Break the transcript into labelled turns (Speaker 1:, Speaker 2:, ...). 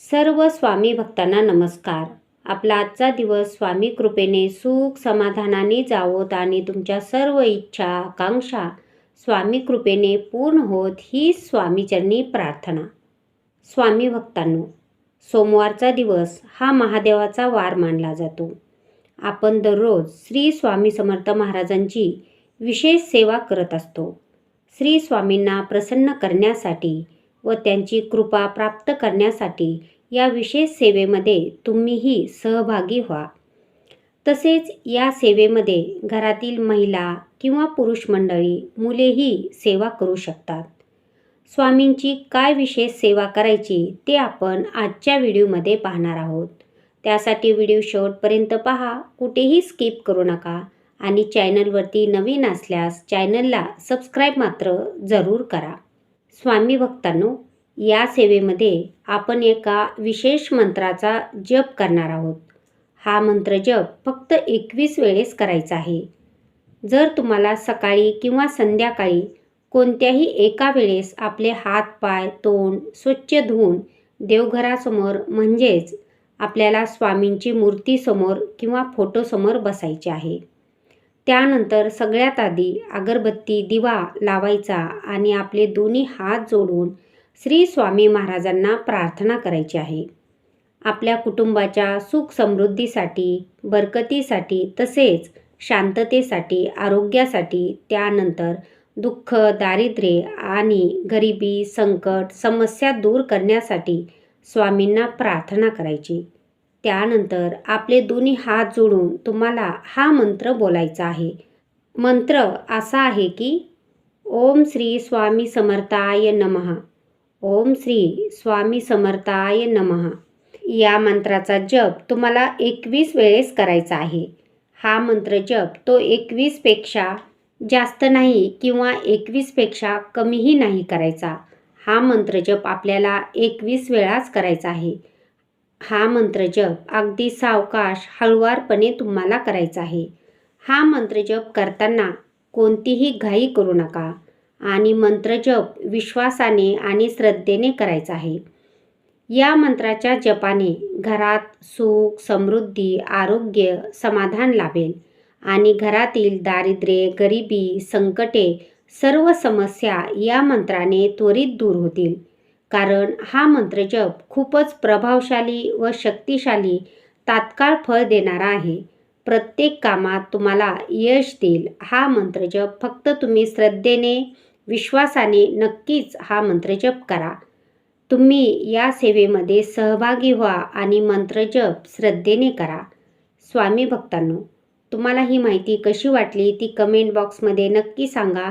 Speaker 1: सर्व स्वामी भक्तांना नमस्कार. आपला आजचा दिवस स्वामी कृपेने सुख समाधानाने जावोत आणि तुमच्या सर्व इच्छा आकांक्षा स्वामी कृपेने पूर्ण होत ही स्वामीचरणी प्रार्थना. स्वामी भक्तांनो सोमवारचा दिवस हा महादेवाचा वार मानला जातो. आपण दररोज श्री स्वामी समर्थ महाराजांची विशेष सेवा करत असतो. श्री स्वामींना प्रसन्न करण्यासाठी व त्यांची कृपा प्राप्त करण्यासाठी या विशेष सेवेमध्ये तुम्हीही सहभागी व्हा. तसेच या सेवेमध्ये घरातील महिला किंवा पुरुष मंडळी मुलेही सेवा करू शकतात. स्वामींची काय विशेष सेवा करायची ते आपण आजच्या व्हिडिओमध्ये पाहणार आहोत. त्यासाठी व्हिडिओ शेवटपर्यंत पहा कुठेही स्किप करू नका आणि चॅनलवरती नवीन असल्यास चॅनलला सबस्क्राईब मात्र जरूर करा. स्वामी भक्तांनो या सेवेमध्ये आपण एका विशेष मंत्राचा जप करणार आहोत. हा मंत्र जप फक्त एकवीस वेळेस करायचा आहे. जर तुम्हाला सकाळी किंवा संध्याकाळी कोणत्याही एका वेळेस आपले हात पाय तोंड स्वच्छ धुवून देवघरासमोर म्हणजेच आपल्याला स्वामींची मूर्तीसमोर किंवा फोटोसमोर बसायचे आहे. त्यानंतर सगळ्यात आधी अगरबत्ती दिवा लावायचा आणि आपले दोन्ही हात जोडून श्री स्वामी महाराजांना प्रार्थना करायची आहे. आपल्या कुटुंबाच्या सुख समृद्धीसाठी बरकतीसाठी तसेच शांततेसाठी आरोग्यासाठी त्यानंतर दुःख दारिद्र्य आणि गरिबी संकट समस्या दूर करण्यासाठी स्वामींना प्रार्थना करायची. त्यानंतर आपले दोन्ही हात जोडून तुम्हाला हा मंत्र बोलायचा आहे. मंत्र असा आहे की ओम श्री स्वामी समर्थाय नमः. ओम श्री स्वामी समर्थाय नमः. या मंत्राचा जप तुम्हाला एकवीस वेळेस करायचा आहे. हा मंत्र जप तो एकवीसपेक्षा जास्त नाही किंवा एकवीसपेक्षा कमीही नाही करायचा. हा मंत्र जप आपल्याला एकवीस वेळाच करायचा आहे. हा मंत्र जप अगदी सावकाश हळुवारपणे तुम्हाला करायचा आहे. हा मंत्र जप करताना कोणतीही घाई करू नका आणि मंत्र जप विश्वासाने आणि श्रद्धेने करायचा आहे. या मंत्राच्या जपाने घरात सुख समृद्धी आरोग्य समाधान लाभेल आणि घरातील दारिद्र्य गरिबी संकटे सर्व समस्या या मंत्राने त्वरित दूर होतील. कारण हा मंत्र जप खूपच प्रभावशाली व शक्तिशाली तात्काळ फळ देणारा आहे. प्रत्येक कामात तुम्हाला यश देईल. हा मंत्र जप फक्त तुम्ही श्रद्धेने विश्वासाने नक्कीच हा मंत्र जप करा. तुम्ही या सेवेमध्ये सहभागी व्हा आणि मंत्र जप श्रद्धेने करा. स्वामी भक्तांनो तुम्हाला ही माहिती कशी वाटली ती कमेंट बॉक्समध्ये नक्की सांगा.